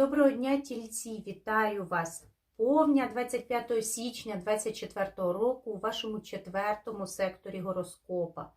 Доброго дня, тільці! Вітаю вас! Повня 25 січня 2024 року у вашому четвертому секторі гороскопа.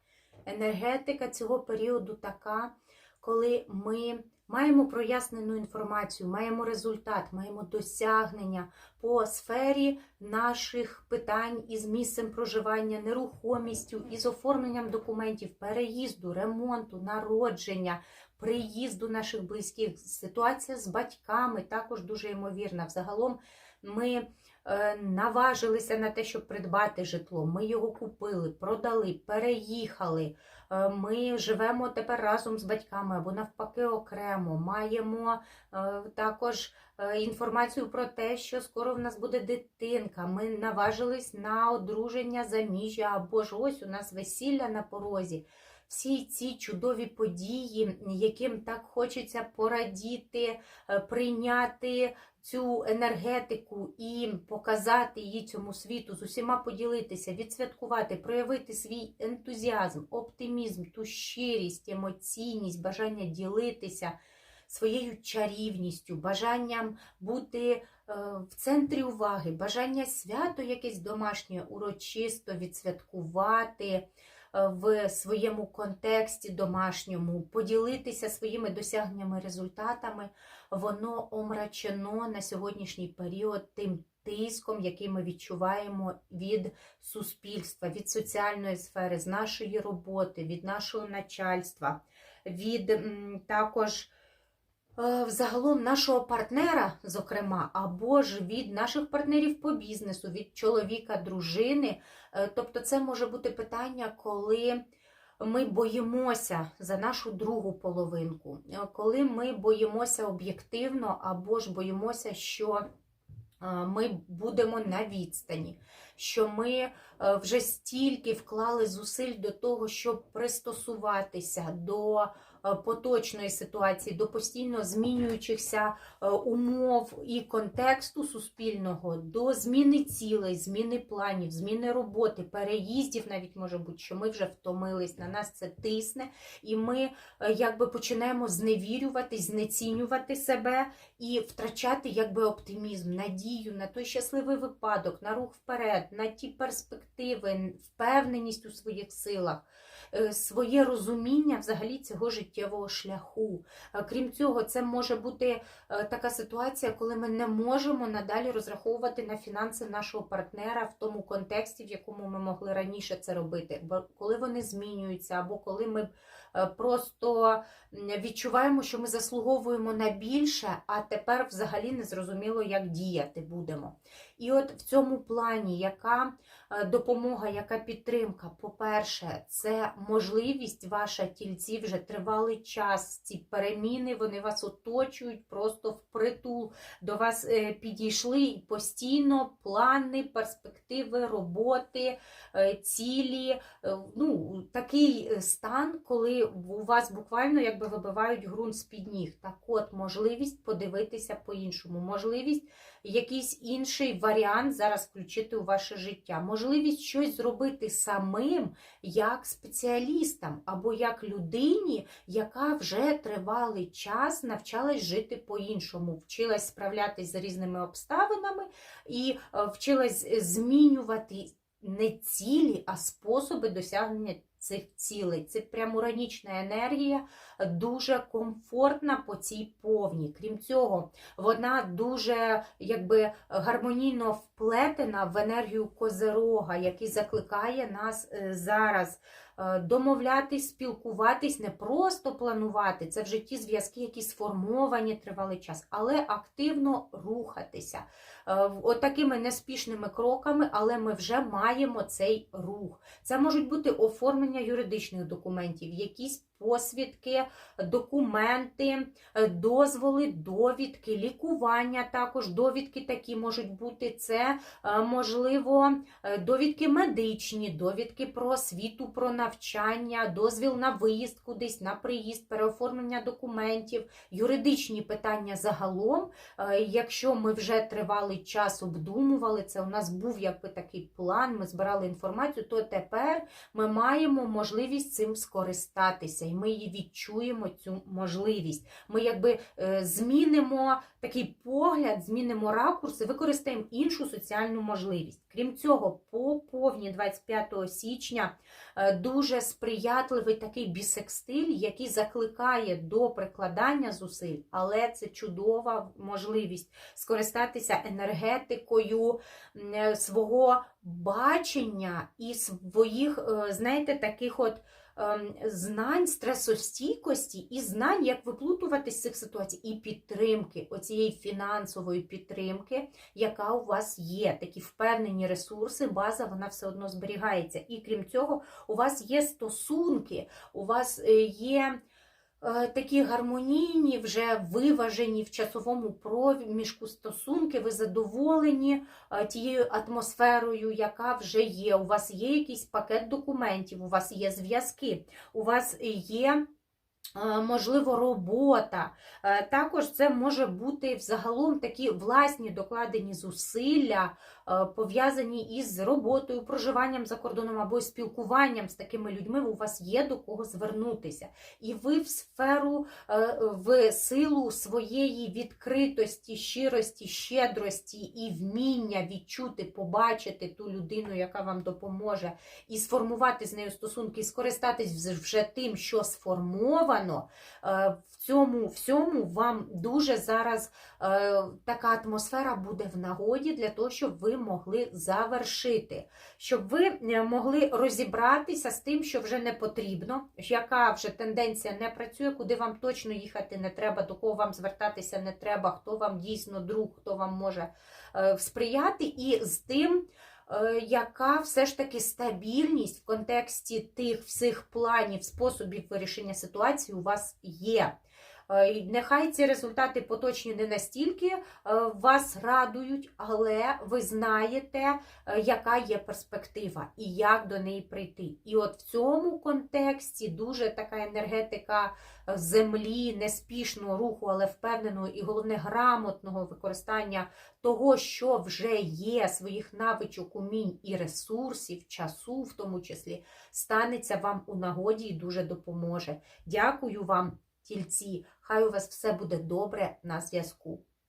Енергетика цього періоду така, коли ми маємо прояснену інформацію, маємо результат, маємо досягнення по сфері наших питань із місцем проживання, нерухомістю, із оформленням документів, переїзду, ремонту, народження, приїзду наших близьких. Ситуація з батьками також дуже ймовірна. Взагалом ми е, наважилися на те, щоб придбати житло. Ми його купили, продали, переїхали. Е, Ми живемо тепер разом з батьками або навпаки окремо. Маємо е, також інформацію про те, що скоро в нас буде дитинка. Ми наважились на одруження заміжжя або ж ось у нас весілля на порозі. Всі ці чудові події, яким так хочеться порадіти, е, прийняти цю енергетику і показати її цьому світу, з усіма поділитися, відсвяткувати, проявити свій ентузіазм, оптимізм, ту щирість, емоційність, бажання ділитися своєю чарівністю, бажанням бути е, в центрі уваги, бажання свято якесь домашнє, урочисто відсвяткувати в своєму контексті домашньому, поділитися своїми досягненнями, результатами, воно омрачено на сьогоднішній період тим тиском, який ми відчуваємо від суспільства, від соціальної сфери, з нашої роботи, від нашого начальства, від також. Е, Взагалом нашого партнера, зокрема, або ж від наших партнерів по бізнесу, від чоловіка, дружини. Е, Тобто, це може бути питання, коли ми боїмося за нашу другу половинку, Е, коли ми боїмося об'єктивно, або ж боїмося, що ми будемо на відстані, що ми вже стільки вклали зусиль до того, щоб пристосуватися до поточної ситуації, до постійно змінюючихся е, умов і контексту суспільного, до зміни цілей, зміни планів, зміни роботи, переїздів навіть може бути, що ми вже втомились, на нас це тисне, і ми е, якби починаємо зневірювати, знецінювати себе і втрачати якби оптимізм, надію на той щасливий випадок, на рух вперед, на ті перспективи, впевненість у своїх силах. е, Своє розуміння взагалі цього життєвого шляху. Е, Крім цього, це може бути е, така ситуація, коли ми не можемо надалі розраховувати на фінанси нашого партнера в тому контексті, в якому ми могли раніше це робити. Бо коли вони змінюються, або коли ми е, просто відчуваємо, що ми заслуговуємо на більше, а тепер взагалі не зрозуміло, як діяти будемо. І от в цьому плані, яка е, допомога, яка підтримка? По-перше, це можливість ваша тільці вже тривалий час. Ці переміни вони вас оточують просто впритул. До вас е, підійшли постійно плани, перспективи, роботи, е, цілі. Ну, такий стан, коли у вас буквально якби вибивають ґрунт з-під ніг. Так от, можливість подивитися по-іншому, можливість якийсь інший варіант зараз включити у ваше життя, можливість щось зробити самим як спеціалістам або як людині, яка вже тривалий час навчалась жити по-іншому, вчилась справлятись з різними обставинами і е, вчилась змінювати не цілі, а способи досягнення цих цілей. Це прям уранічна енергія, дуже комфортна по цій повні. Крім цього, вона дуже якби гармонійно вплетена в енергію козерога, який закликає нас е, зараз домовлятись, спілкуватись, не просто планувати. Це в житті зв'язки, які сформовані тривалий час, але активно рухатися. От в- Отакими неспішними кроками, але ми вже маємо цей рух. Це можуть бути оформлення юридичних документів, якісь посвідки, документи, е, дозволи, довідки, лікування також. Довідки такі можуть бути. Це е, можливо е, довідки медичні, довідки про освіту, про навчання, дозвіл на виїзд кудись, на приїзд, переоформлення документів, юридичні питання загалом. Якщо ми вже тривалий час обдумували це, у нас був якби такий план, ми збирали інформацію, то тепер ми маємо можливість цим скористатися. І ми її відчуємо, цю можливість. Ми якби е, змінимо такий погляд, змінимо ракурс і використаємо іншу соціальну можливість. Крім цього, по повні 25 січня е, дуже сприятливий такий бісекстиль, який закликає до прикладання зусиль, але це чудова можливість скористатися енергетикою е, свого бачення і своїх, е, знаєте, таких от ем, знань стресостійкості і знань, як виплутуватись з цих ситуацій, і підтримки, оцієї фінансової підтримки, яка у вас є. Такі впевнені ресурси, база вона все одно зберігається. І крім цього, у вас є стосунки, у вас е, є. Е, Такі гармонійні, вже виважені в часовому проміжку стосунки, ви задоволені е, тією атмосферою, яка вже є. У вас є якийсь пакет документів, у вас є зв'язки, у вас є. Е, Можливо, робота. Е, Також це може бути взагалом такі власні докладені зусилля, е, пов'язані із роботою, проживанням за кордоном або спілкуванням з такими людьми. У вас є до кого звернутися. І ви в сферу, в силу своєї відкритості, щирості, щедрості і вміння відчути, побачити ту людину, яка вам допоможе, і сформувати з нею стосунки, і скористатись вже тим, що сформовано. Е, В цьому всьому вам дуже зараз е, така атмосфера буде в нагоді для того, щоб ви могли завершити, щоб ви е, могли розібратися з тим, що вже не потрібно, яка вже тенденція не працює, куди вам точно їхати не треба, до кого вам звертатися не треба, хто вам дійсно друг, хто вам може сприяти, і з тим. Е, Яка все ж таки стабільність в контексті тих всіх планів, способів вирішення ситуації у вас є? Е, Нехай ці результати поточні не настільки е, вас радують, але ви знаєте, е, яка є перспектива і як до неї прийти. І от в цьому контексті дуже така енергетика землі, неспішного руху, але впевненого і головне грамотного використання того, що вже є, своїх навичок, умінь і ресурсів, часу в тому числі, станеться вам у нагоді і дуже допоможе. Дякую вам, тільці. Хай у вас все буде добре на зв'язку.